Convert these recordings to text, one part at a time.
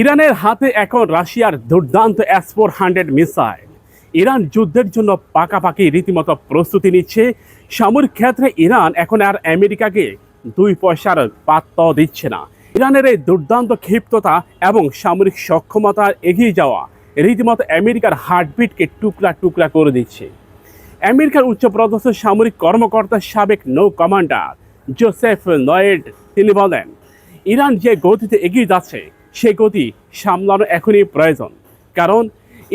ইরানের হাতে এখন রাশিয়ার দুর্দান্ত S four hundred missile. Iran যুদ্ধের জন্য পাকাপাকি রীতিমতো প্রস্তুতি নিচ্ছে। সামরিক ক্ষেত্রে ইরান এখন আর আমেরিকাকে দুই পয়সার পাত্র দিচ্ছে না। ইরানের এই দুর্দান্ত ক্ষিপ্ততা এবং সামরিক সক্ষমতার এগিয়ে যাওয়া রীতিমতো আমেরিকার হার্টবিটকে টুকরা টুকরা করে দিচ্ছে। আমেরিকার উচ্চপদস্থ সামরিক কর্মকর্তা সাবেক নৌ কমান্ডার জোসেফ নয়েড তিনি বলেন, ইরান যে গতিতে এগিয়ে যাচ্ছে সেই গতি সামলানো এখনই প্রয়োজন। কারণ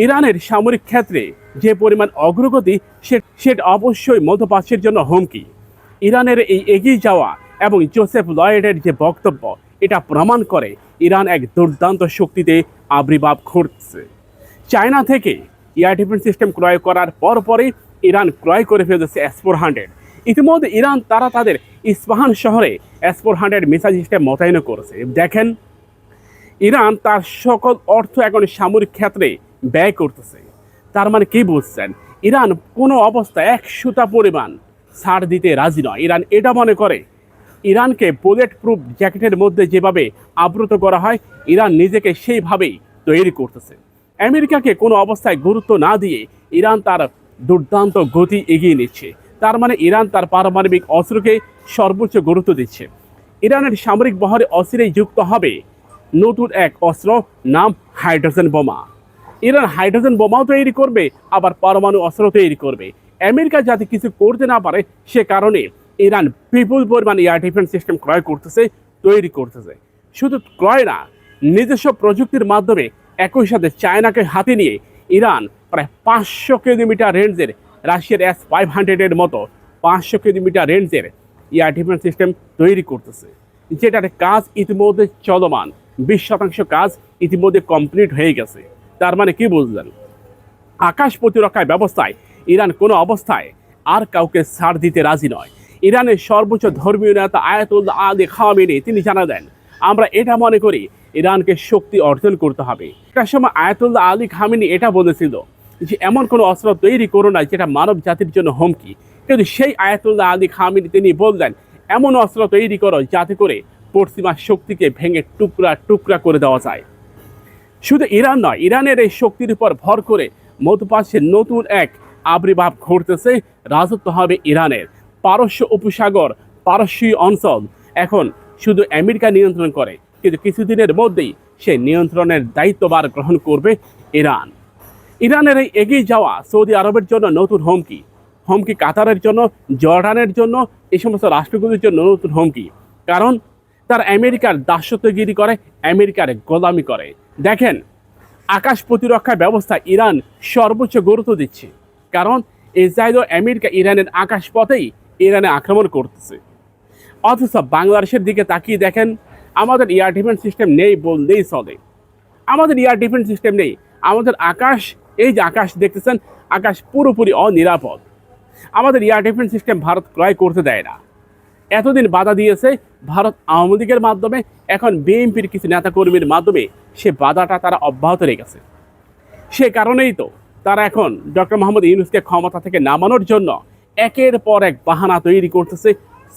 ইরানের সামরিক ক্ষেত্রে যে পরিমাণ অগ্রগতি, সে সেটা অবশ্যই মধ্যপ্রাচ্যের জন্য হুমকি। ইরানের এই এগিয়ে যাওয়া এবং জোসেফ লয়েডের যে বক্তব্য, এটা প্রমাণ করে ইরান এক দুর্দান্ত শক্তিতে আবির্ভাব ঘটছে। চায়না থেকে এয়ার ডিফেন্স সিস্টেম ক্রয় করার পরপরই ইরান ক্রয় করে ফেলেছে এস ফোর হান্ড্রেড ইতিমধ্যে ইরান তারা তাদের ইস্পাহান শহরে S four hundred missile system মোতায়েন করেছে। দেখেন ইরান তার সকল অর্থ এখন সামরিক ক্ষেত্রে ব্যয় করতেছে। তার মানে কি বুঝছেন? ইরান কোনো অবস্থায় একশোটা পরিমাণ ছাড় দিতে রাজি নয়। ইরান এটা মনে করে। ইরানকে বুলেট প্রুফ জ্যাকেটের মধ্যে যেভাবে আবৃত করা হয়, ইরান নিজেকে সেইভাবেই তৈরি করতেছে। আমেরিকাকে কোনো অবস্থায় গুরুত্ব না দিয়ে ইরান তার দুর্দান্ত গতি এগিয়ে নিচ্ছে। তার মানে ইরান তার পারমাণবিক অস্ত্রকে সর্বোচ্চ গুরুত্ব দিচ্ছে। ইরানের সামরিক বহরে অস্ত্রেই যুক্ত হবে নতুন এক অস্ত্র নাম হাইড্রোজেন বোমা। ইরান হাইড্রোজেন বোমাও তৈরি করবে, আবার পরমাণু অস্ত্র তৈরি করবে। আমেরিকা যাতে কিছু করতে না পারে, সে কারণে ইরান বিপুল পরিমাণ এয়ার ডিফেন্স সিস্টেম ক্রয় করতেছে, তৈরি করতেছে। শুধু ক্রয় না, নিজস্ব প্রযুক্তির মাধ্যমে একই সাথে চায়নাকে হাতে নিয়ে ইরান প্রায় পাঁচশো কিলোমিটার রেঞ্জের রাশিয়ার এস ফাইভ হান্ড্রেডের মতো পাঁচশো কিলোমিটার রেঞ্জের এয়ার ডিফেন্স সিস্টেম তৈরি করতেছে। যেটার কাজ ইতিমধ্যে চলমান। বিশ শতাংশ কাজ ইতিমধ্যে কমপ্লিট হয়ে গেছে। তার মানে কি বুঝলেন? আকাশ প্রতিরক্ষার ব্যবস্থায় ইরান কোনো অবস্থায় আর কাউকে ছাড় দিতে রাজি নয়। ইরানের সর্বোচ্চ ধর্মীয় নেতা আয়াতুল্লাহ আলী খামেনি, তিনি জানা দেন, আমরা এটা মনে করি, ইরানকে শক্তি অর্জন করতে হবে। একটা সময় আয়াতুল্লাহ আলী খামিনি এটা বলেছিল যে, এমন কোনো অস্ত্র তৈরি করো না যেটা মানব জাতির জন্য হুমকি। কিন্তু সেই আয়াতুল্লাহ আলী খামেনি, তিনি বললেন এমন অস্ত্র তৈরি করো যাতে করে পশ্চিমা শক্তিকে ভেঙে টুকরা টুকরা করে দেওয়া যায়। শুধু ইরান নয়, ইরানের এই শক্তির উপর ভর করে মধ্যপ্রাচ্যের নতুন এক আবির্ভাব ঘটতেছে। রাজত্ব হবে ইরানের পারস্য উপসাগর, পারস্যীয় অঞ্চল। এখন শুধু আমেরিকা নিয়ন্ত্রণ করে, কিন্তু কিছুদিনের মধ্যেই সে নিয়ন্ত্রণের দায়িত্ববার গ্রহণ করবে ইরান। ইরানের এই এগিয়ে যাওয়া সৌদি আরবের জন্য নতুন হুমকি। হুমকি কাতারের জন্য, জর্ডানের জন্য, এই সমস্ত রাষ্ট্রগুলির জন্য নতুন হুমকি। কারণ, তার আমেরিকার দাসত্বগিরি করে, আমেরিকার গোলামি করে। দেখেন, আকাশ প্রতিরক্ষা ব্যবস্থা ইরান সর্বোচ্চ গুরুত্ব দিচ্ছে। কারণ, ইসরায়েল ও আমেরিকা ইরানের আকাশ পথেই ইরানে আক্রমণ করতেছে। অথচ বাংলাদেশের দিকে তাকিয়ে দেখেন, আমাদের এয়ার ডিফেন্স সিস্টেম নেই বললেই চলে। আমাদের এয়ার ডিফেন্স সিস্টেম নেই। আমাদের আকাশ, এই যে আকাশ দেখতেছেন, আকাশ পুরোপুরি অনিরাপদ। আমাদের এয়ার ডিফেন্স সিস্টেম ভারত ক্রয় করতে দেয় না। এতদিন বাধা দিয়েছে, ভারত আওয়ামী লীগের মাধ্যমে, এখন বিএনপির কিছু নেতাকর্মীর মাধ্যমে সে বাধাটা তারা অব্যাহত রেখেছে। সে কারণেই তো তারা এখন ডক্টর মোহাম্মদ ইউনুসকে ক্ষমতা থেকে নামানোর জন্য একের পর এক বাহানা তৈরি করতেছে,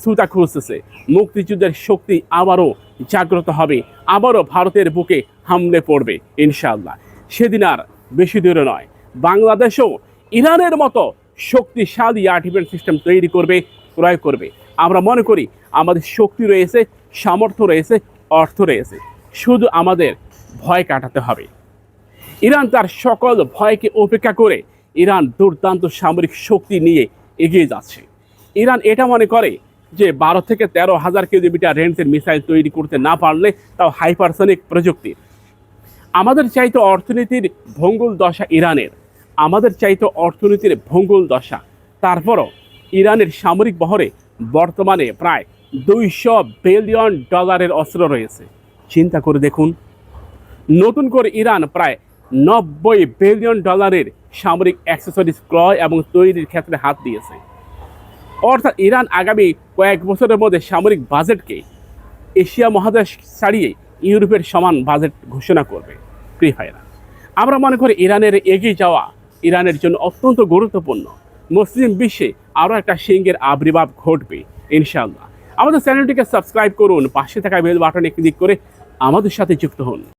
সুতা খুঁজতেছে। মুক্তিযুদ্ধের শক্তি আবারও জাগ্রত হবে, আবারও ভারতের বুকে হামলে পড়বে, ইনশাআল্লাহ। সেদিন আর বেশি দূরে নয়, বাংলাদেশও ইরানের মতো শক্তিশালী আর্টিফিশিয়াল সিস্টেম তৈরি করবে, ক্রয় করবে। আমরা মনে করি আমাদের শক্তি রয়েছে, সামর্থ্য রয়েছে, অর্থ রয়েছে। শুধু আমাদের ভয় কাটাতে হবে। ইরান তার সকল ভয়কে উপেক্ষা করে ইরান দুর্দান্ত সামরিক শক্তি নিয়ে এগিয়ে যাচ্ছে। ইরান এটা মনে করে যে বারো থেকে তেরো হাজার কিলোমিটার রেঞ্জের মিসাইল তৈরি করতে না পারলে তাও হাইপারসনিক প্রযুক্তির আমাদের চাইতো অর্থনীতির ভঙ্গুল দশা ইরানের। আমাদের চাইতো অর্থনীতির ভঙ্গুল দশা। তারপরও ইরানের সামরিক বহরে বর্তমানে প্রায় দুইশো বিলিয়ন ডলারের অস্ত্র রয়েছে। চিন্তা করে দেখুন, নতুন করে ইরান প্রায় নব্বই বিলিয়ন ডলারের সামরিক অ্যাক্সেসরিজ ক্রয় এবং তৈরির ক্ষেত্রে হাত দিয়েছে। অর্থাৎ ইরান আগামী কয়েক বছরের মধ্যে সামরিক বাজেটকে এশিয়া মহাদেশ ছাড়িয়ে ইউরোপের সমান বাজেট ঘোষণা করবে। প্রিয় ভাইরা আমরা মনে করি ইরানের এগিয়ে যাওয়া ইরানের জন্য অত্যন্ত গুরুত্বপূর্ণ। মুসলিম বিশ্বে আরও একটা সিংহের আবির্ভাব ঘটবে, ইনশাআল্লাহ। আমাদের চ্যানেলটিকে সাবস্ক্রাইব করুন, পাশে থাকা বেল বাটনে ক্লিক করে আমাদের সাথে যুক্ত হন।